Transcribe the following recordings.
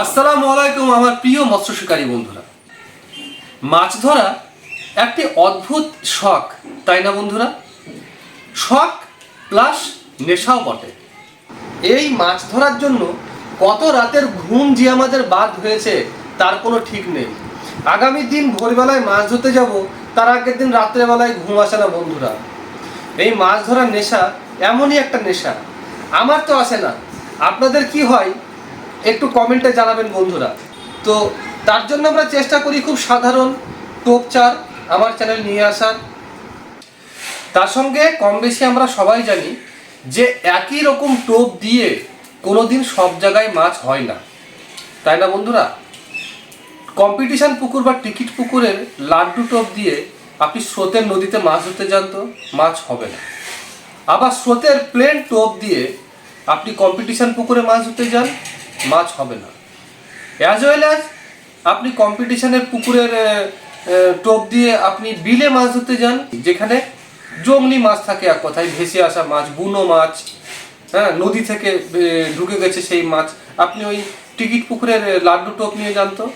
আসসালামু আলাইকুম আমার প্রিয় মৎস্য শিকারী বন্ধুরা। মাছ ধরা একটি অদ্ভুত শখ, তাই না বন্ধুরা? শখ প্লাস নেশাও বটে। এই মাছ ধরার জন্য কত রাতের ঘুম যে আমাদের বাদ হয়েছে, তার কোনো ঠিক নেই। আগামী দিন ভোরবেলায় মাছ ধরতে যাব, তার আগের দিন রাত্রেবেলায় ঘুম আসে না বন্ধুরা। এই মাছ ধরার নেশা এমনই একটা নেশা। আমার তো আসে না। আপনাদের কি হয়? একটু কমেন্টে জানাবেন বন্ধুরা। তো তার জন্য আমরা চেষ্টা করি খুব সাধারণ টোপ চার আমার চ্যানেল নিয়ে আসার। তার সঙ্গে কম বেশি আমরা সবাই জানি যে একই রকম টোপ দিয়ে কোনোদিন সব জায়গায় মাছ হয় না। তাই না বন্ধুরা? কম্পিটিশান পুকুর বা টিকিট পুকুরের লাড্ডু টোপ দিয়ে আপনি স্রোতের নদীতে মাছ ধরতে যান তো, মাছ হবে না। আবার স্রোতের প্লেন টোপ দিয়ে আপনি কম্পিটিশান পুকুরে মাছ ধরতে যান মাছ হবে না। অ্যাজ ওয়েল অ্যাজ আপনি কম্পিটিশনের পুকুরের টোপ দিয়ে আপনি বিলে মাছ ধরতে যান, যেখানে জংলি মাছ থাকে এক কথায়, ভেসে আসা মাছ, বুনো মাছ হ্যাঁ নদী থেকে ঢুকে গেছে সেই মাছ। আপনি ওই টিকিট পুকুরের লাড্ডু টোপ নিয়ে যান তো।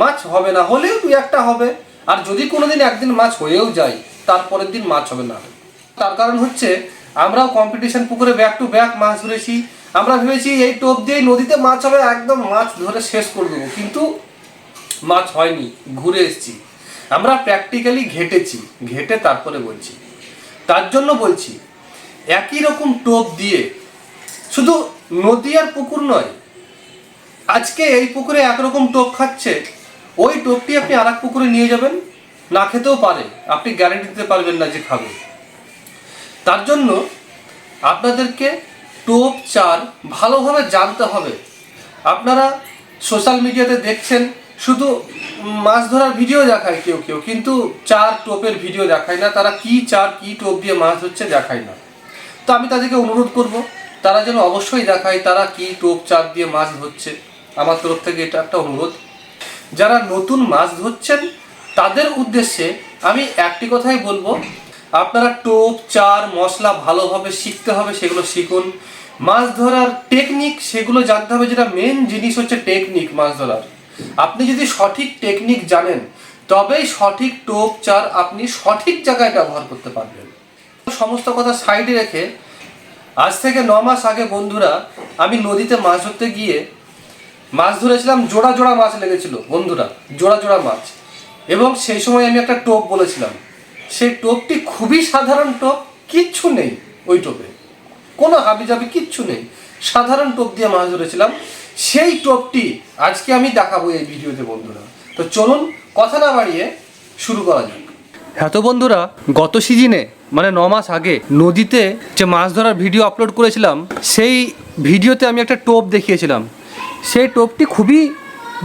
মাছ হবে না, হলেও দু একটা হবে। আর যদি কোনো দিন একদিন মাছ হয়েও যায় তারপরের দিন মাছ হবে না। তার কারণ হচ্ছে, আমরাও কম্পিটিশন পুকুরে ব্যাক টু ব্যাক মাছ ধরেছি। আমরা ভেবেছি এই টোপ দিয়ে নদীতে মাছ হবে, একদম মাছ ধরে শেষ করে দেবো। কিন্তু মাছ হয়নি, ঘুরে এসেছি। আমরা প্র্যাকটিক্যালি ঘেটেছি, ঘেটে তারপরে বলছি। তার জন্য বলছি, একই রকম টোপ দিয়ে শুধু নদী আর পুকুর নয়, আজকে এই পুকুরে একরকম টোপ খাচ্ছে, ওই টোপটি আপনি আর পুকুরে নিয়ে যাবেন, না খেতেও পারে। আপনি গ্যারেন্টি দিতে পারবেন না যে খাবে। তার জন্য আপনাদেরকে টোপ চার ভালোভাবে জানতে হবে। আপনারা সোশ্যাল মিডিয়াতে দেখছেন, শুধু মাছ ধরার ভিডিও দেখায় কেউ কেউ, কিন্তু চার টোপের ভিডিও দেখায় না, তারা কি চার, কি টোপ দিয়ে মাছ ধরছে দেখায় না। তো আমি তাদেরকে অনুরোধ করব, তারা যেন অবশ্যই দেখায় তারা কি টোপ চার দিয়ে মাছ ধরছে। আমার তরফ থেকে এটা একটা অনুরোধ। যারা নতুন মাছ ধরছেন, তাদের উদ্দেশ্যে আমি একটি কথাই বলব, আপনারা টোপ, চার, মশলা ভালোভাবে শিখতে হবে, সেগুলো শিখুন। মাছ ধরার টেকনিক সেগুলো জানতে হবে, যেটা মেন জিনিস হচ্ছে টেকনিক মাছ ধরার। আপনি যদি সঠিক টেকনিক জানেন, তবেই সঠিক টোপ, চার আপনি সঠিক জায়গায় ব্যবহার করতে পারবেন। সমস্ত কথা সাইডে রেখে, আজ থেকে ন মাস আগে বন্ধুরা, আমি নদীতে মাছ ধরতে গিয়ে, মাছ ধরেছিলাম, জোড়া জোড়া মাছ লেগেছিল, বন্ধুরা, জোড়া জোড়া মাছ। এবং সেই সময় আমি একটা টোপ বলেছিলাম। সেই টোপটি খুবই সাধারণ টোপ, কিচ্ছু নেই ওই টোপে। কোনো হাবিজাবি কিচ্ছু নেই। সাধারণ টোপ দিয়ে মাছ ধরেছিলাম। সেই টোপটি আজকে আমি দেখাবো এই ভিডিওতে বন্ধুরা। তো চলুন কথা না বাড়িয়ে শুরু করা যাক। হ্যাঁ তো বন্ধুরা, গত সিজনে মানে ন মাস আগে, নদীতে যে মাছ ধরার ভিডিও আপলোড করেছিলাম, সেই ভিডিওতে আমি একটা টোপ দেখিয়েছিলাম। সেই টোপটি খুবই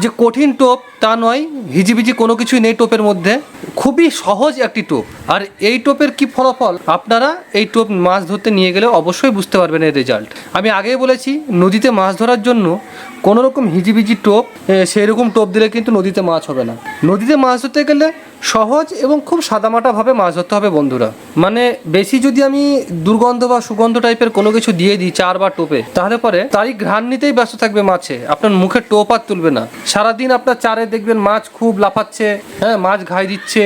যে কঠিন টোপ তা নয়, হিজিবিজি কোনো কিছুই নেই টোপের মধ্যে। খুবই সহজ একটি টোপ। আর এই টোপের কি ফলাফল? আপনারা এই টোপ মাছ ধরতে নিয়ে গেলে অবশ্যই বুঝতে পারবেন এর রেজাল্ট আমি আগেই বলেছি, নদীতে মাছ ধরার জন্য কোনো রকম হিজিবিজি টোপ সেই রকম টোপ দিলে কিন্তু নদীতে মাছ হবে না। নদীতে মাছ ধরতে গেলে সহজ এবং খুব সাদামাটাভাবে মাছ ধরতে হবে বন্ধুরা। মানে বেশি যদি আমি দুর্গন্ধ বা সুগন্ধ টাইপের কোনো কিছু দিয়ে দিই চার বা টোপে, তাহলে পরে তারই ঘ্রাণ নিতেই ব্যস্ত থাকবে মাছে। আপনার মুখে টোপ আর তুলবে না। সারাদিন আপনার চারে দেখবেন মাছ খুব লাফাচ্ছে হ্যাঁ মাছ ঘাই দিচ্ছে,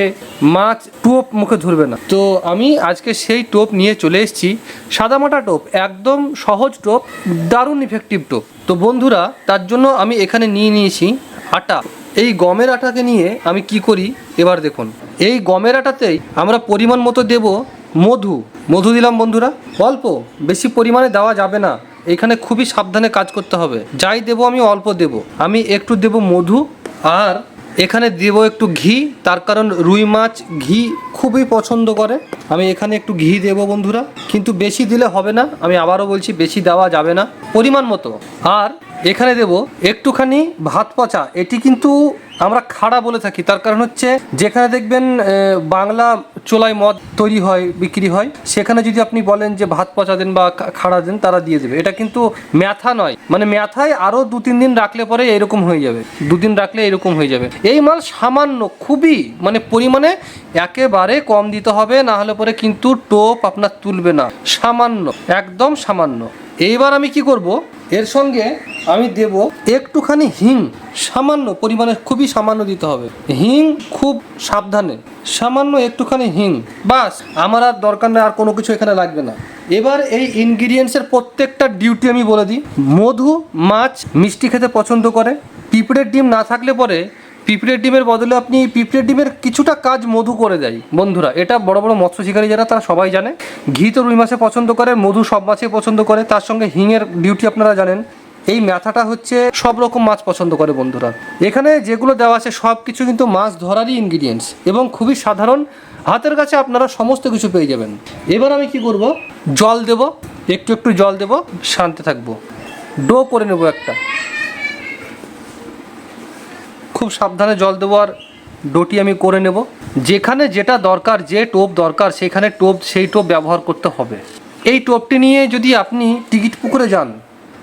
মাছ টোপ মুখে ধরবে না। তো আমি আজকে সেই টোপ নিয়ে চলে এসেছি, সাদামাটা টোপ, একদম সহজ টোপ, দারুণ ইফেক্টিভ টোপ। তো বন্ধুরা, তার জন্য আমি এখানে নিয়ে নিয়েছি আটা। এই গমের আটাকে নিয়ে আমি কি করি? এবার দেখুন। এই গমের আটাতেই আমরা পরিমাণ মতো দেব মধু। মধু দিলাম বন্ধুরা। অল্প। বেশি পরিমাণে দেওয়া যাবে না। এখানে খুবই সাবধানে কাজ করতে হবে। যাই দেব আমি অল্প দেব। আমি একটু দেব মধু আর এখানে দেব একটু ঘি। তার কারণ রুই মাছ ঘি খুবই পছন্দ করে। আমি এখানে একটু ঘি দেব বন্ধুরা। কিন্তু বেশি দিলে হবে না। আমি আবারও বলছি, বেশি দেওয়া যাবে না। পরিমাণ মতো। আর এখানে দেব একটুখানি ভাত পচা। এটি কিন্তু আমরা খাড়া বলে থাকি। তার কারণ হচ্ছে যেখানে দেখবেন বাংলা চোলাই মদ তৈরি হয়, বিক্রি হয়, সেখানে যদি আপনি বলেন যে ভাত পচা দেন বা খাড়া দেন, তারা দিয়ে দেবে। এটা কিন্তু ম্যাথা নয়। মানে ম্যাথায় আরও দু তিন দিন রাখলে পরে এরকম হয়ে যাবে। দুদিন রাখলে এরকম হয়ে যাবে। এই মাল সামান্য, খুবই মানে পরিমাণে একেবারে কম দিতে হবে, না হলে পরে কিন্তু টোপ আপনার তুলবে না। সামান্য, একদম সামান্য। এইবার আমি কি করব? এর সঙ্গে আমি দেব একটুখানি হিং। সামান্য পরিমাণে খুবই সামান্য দিতে হবে। হিং খুব সাবধানে। সামান্য একটুখানি হিং। বাস, আমার আর দরকার নেই, আর কোনো কিছু এখানে লাগবে না। এবার এই ইনগ্রিডিয়েন্টসের প্রত্যেকটা ডিউটি আমি বলে দিই। মধু, মাছ, মিষ্টি খেতে পছন্দ করে। পিঁপড়ের ডিম না থাকলে পরে পিঁপড়ের ডিমের বদলে আপনি পিঁপড়ের ডিমের কিছুটা কাজ মধু করে দেয়। বন্ধুরা, এটা বড় বড় মৎস্য শিকারী যারা, তারা সবাই জানে। ঘি তো রুই মাছে পছন্দ করে, মধু সব মাছে পছন্দ করে, তার সঙ্গে হিঙের ডিউটি আপনারা জানেন। এই ম্যাথাটা হচ্ছে সব রকম মাছ পছন্দ করে বন্ধুরা। এখানে যেগুলো দেওয়া আছে, সব কিছু কিন্তু মাছ ধরারই ইনগ্রিডিয়েন্টস এবং খুবই সাধারণ। হাতের কাছে আপনারা সমস্ত কিছু পেয়ে যাবেন। এবার আমি কি করব? জল দেব, একটু একটু জল দেব, শান্তি থাকব। ডো করে নেব একটা। খুব সাবধানে জল দেবো আর ডোটি আমি করে নেব। যেখানে যেটা দরকার, যে টোপ দরকার, সেখানে টোপ, সেই টোপ ব্যবহার করতে হবে। এই টোপটি নিয়ে যদি আপনি টিকিট পুকুরে যান,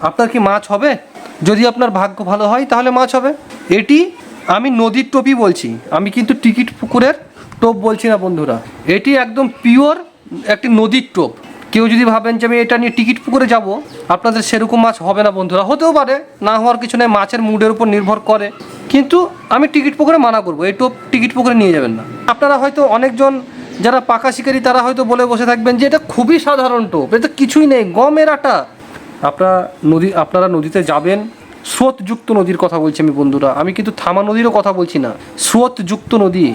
আপনার কি মাছ হবে? যদি আপনার ভাগ্য ভালো হয়, তাহলে মাছ হবে। এটি আমি নদীর টোপই বলছি। আমি কিন্তু টিকিট পুকুরের টোপ বলছি না, বন্ধুরা। এটি একদম পিওর একটি নদীর টোপ। কেউ যদি ভাবেন যে আমি এটা নিয়ে টিকিট পুকুরে যাব, আপনাদের সেরকম মাছ হবে না বন্ধুরা। হতেও পারে, না হওয়ার কিছু নেই, মাছের মুডের উপর নির্ভর করে। কিন্তু আমি টিকিট পুকুরে মানা করব, এই টোপ টিকিট পুকুরে নিয়ে যাবেন না। আপনারা হয়তো অনেকজন যারা পাকা শিকারী, তারা হয়তো বলে বসে থাকবেন যে এটা খুবই সাধারণ টোপ এটা কিছুই নেই, গমের আটা। আপনারা নদী, আপনারা নদীতে যাবেন, স্রোতযুক্ত নদীর কথা বলছি আমি বন্ধুরা। আমি কিন্তু থামা নদীরও কথা বলছি না, স্রোতযুক্ত নদী।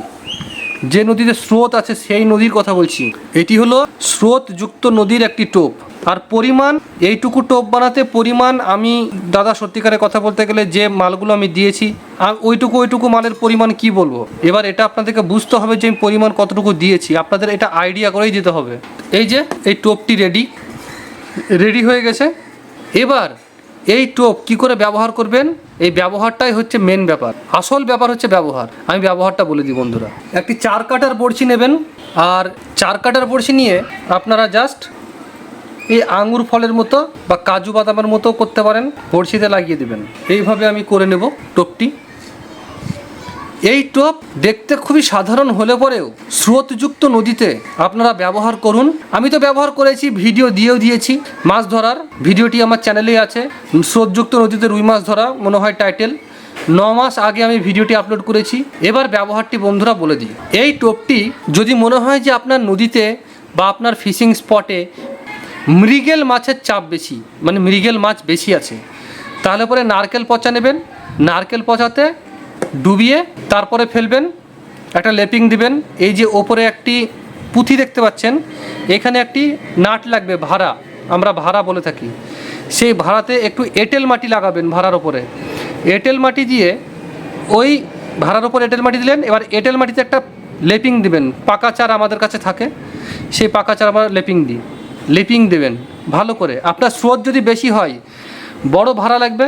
যে নদীতে স্রোত আছে, সেই নদীর কথা বলছি। এটি হলো স্রোতযুক্ত নদীর একটি টোপ। আর পরিমাণ, এইটুকু টোপ বানাতে পরিমাণ আমি, দাদা সত্যিকারের কথা বলতে গেলে যে মালগুলো আমি দিয়েছি, আর ওইটুকু ওইটুকু মালের পরিমাণ কি বলব? এবার এটা আপনাদেরকে বুঝতে হবে যে আমি পরিমাণ কতটুকু দিয়েছি। আপনাদের এটা আইডিয়া করেই দিতে হবে। এই যে, এই টোপটি রেডি রেডি হয়ে গেছে। এবার এই টোপ কি করে ব্যবহার করবেন? এই ব্যবহারটাই হচ্ছে মেন ব্যাপার। আসল ব্যাপার হচ্ছে ব্যবহার। আমি ব্যবহারটা বলে দিই, বন্ধুরা। একটি চার কাটার বড়শি নেবেন, আর চার কাটার বড়শি নিয়ে আপনারা জাস্ট এই আঙুর ফলের মতো বা কাজু বাদামের মতো করতে পারেন, বড়শিতে লাগিয়ে দেবেন। এইভাবে আমি করে নেব টোপটি। এই টোপ দেখতে খুবই সাধারণ হলে পরেও স্রোতযুক্ত নদীতে আপনারা ব্যবহার করুন। আমি তো ব্যবহার করেছি, ভিডিও দিয়েও দিয়েছি। মাছ ধরার ভিডিওটি আমার চ্যানেলেই আছে। স্রোতযুক্ত নদীতে রুই মাছ ধরা মনে হয় টাইটেল। ন মাস আগে আমি ভিডিওটি আপলোড করেছি। এবার ব্যবহারটি বন্ধুরা বলে দিই। এই টোপটি যদি মনে হয় যে আপনার নদীতে বা আপনার ফিশিং স্পটে মৃগেল মাছের চাপ বেশি মানে মৃগেল মাছ বেশি আছে, তাহলে পরে নারকেল পচা নেবেন। নারকেল পচাতে ডুবিয়ে তারপরে ফেলবেন, একটা লেপিং দিবেন। এই যে ওপরে একটি পুঁথি দেখতে পাচ্ছেন, এখানে একটি নাট লাগবে, ভাড়া। আমরা ভাড়া বলে থাকি। সেই ভাড়াতে একটু এঁটেল মাটি লাগাবেন ভাড়ার ওপরে। এঁটেল মাটি দিয়ে ওই ভাড়ার ওপর এঁটেল মাটি দিলেন, এবার এঁটেল মাটিতে একটা লেপিং দিবেন। পাকা চার আমাদের কাছে থাকে, সেই পাকা চার আমরা লেপিং দিই। লেপিং দেবেন, ভালো করে। আপনার স্রোত যদি বেশি হয়, বড় ভাড়া লাগবে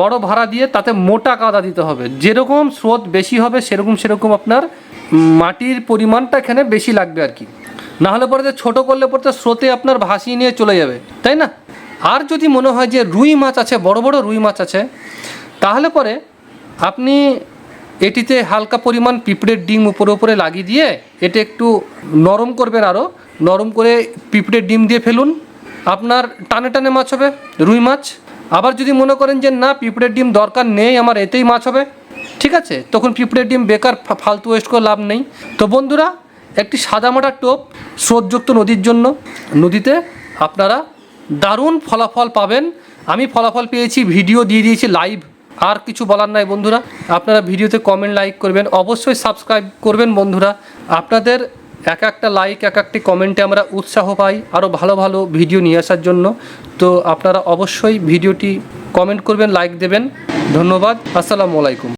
বড় ভাড়া দিয়ে তাতে মোটা কাদা দিতে হবে। যেরকম স্রোত বেশি হবে, সেরকম সেরকম আপনার মাটির পরিমাণটা এখানে বেশি লাগবে আর কি। না হলে পরে যে ছোটো করলে পরে তো স্রোতে আপনার ভাসিয়ে নিয়ে চলে যাবে, তাই না? আর যদি মনে হয় যে রুই মাছ আছে, বড় বড় রুই মাছ আছে, তাহলে পরে আপনি এটিতে হালকা পরিমাণ পিঁপড়ের ডিম উপরে উপরে লাগিয়ে দিয়ে এটা একটু নরম করবেন আরও নরম করে পিঁপড়ের ডিম দিয়ে ফেলুন। আপনার টানে টানে মাছ হবে, রুই মাছ। আবার যদি মনে করেন যে না, পিঁপড়ের ডিম দরকার নেই, আমার এতেই মাছ হবে, ঠিক আছে? তখন পিঁপড়ের ডিম বেকার ফালতু ওয়েস্ট করে লাভ নেই। তো বন্ধুরা, একটি সাদামাটা টোপ স্রোতযুক্ত নদীর জন্য, নদীতে আপনারা দারুণ ফলাফল পাবেন। আমি ফলাফল পেয়েছি, ভিডিও দিয়ে দিয়েছি লাইভ আর কিছু বলার নাই বন্ধুরা। আপনারা ভিডিওতে কমেন্ট লাইক করবেন, অবশ্যই সাবস্ক্রাইব করবেন বন্ধুরা। আপনাদের এক একটা লাইক এক একটি কমেন্টে আমরা উৎসাহ পাই আরও ভালো ভালো ভিডিও নিয়ে আসার জন্য। তো আপনারা অবশ্যই ভিডিওটি কমেন্ট করবেন লাইক দেবেন। ধন্যবাদ, আসসালামু আলাইকুম।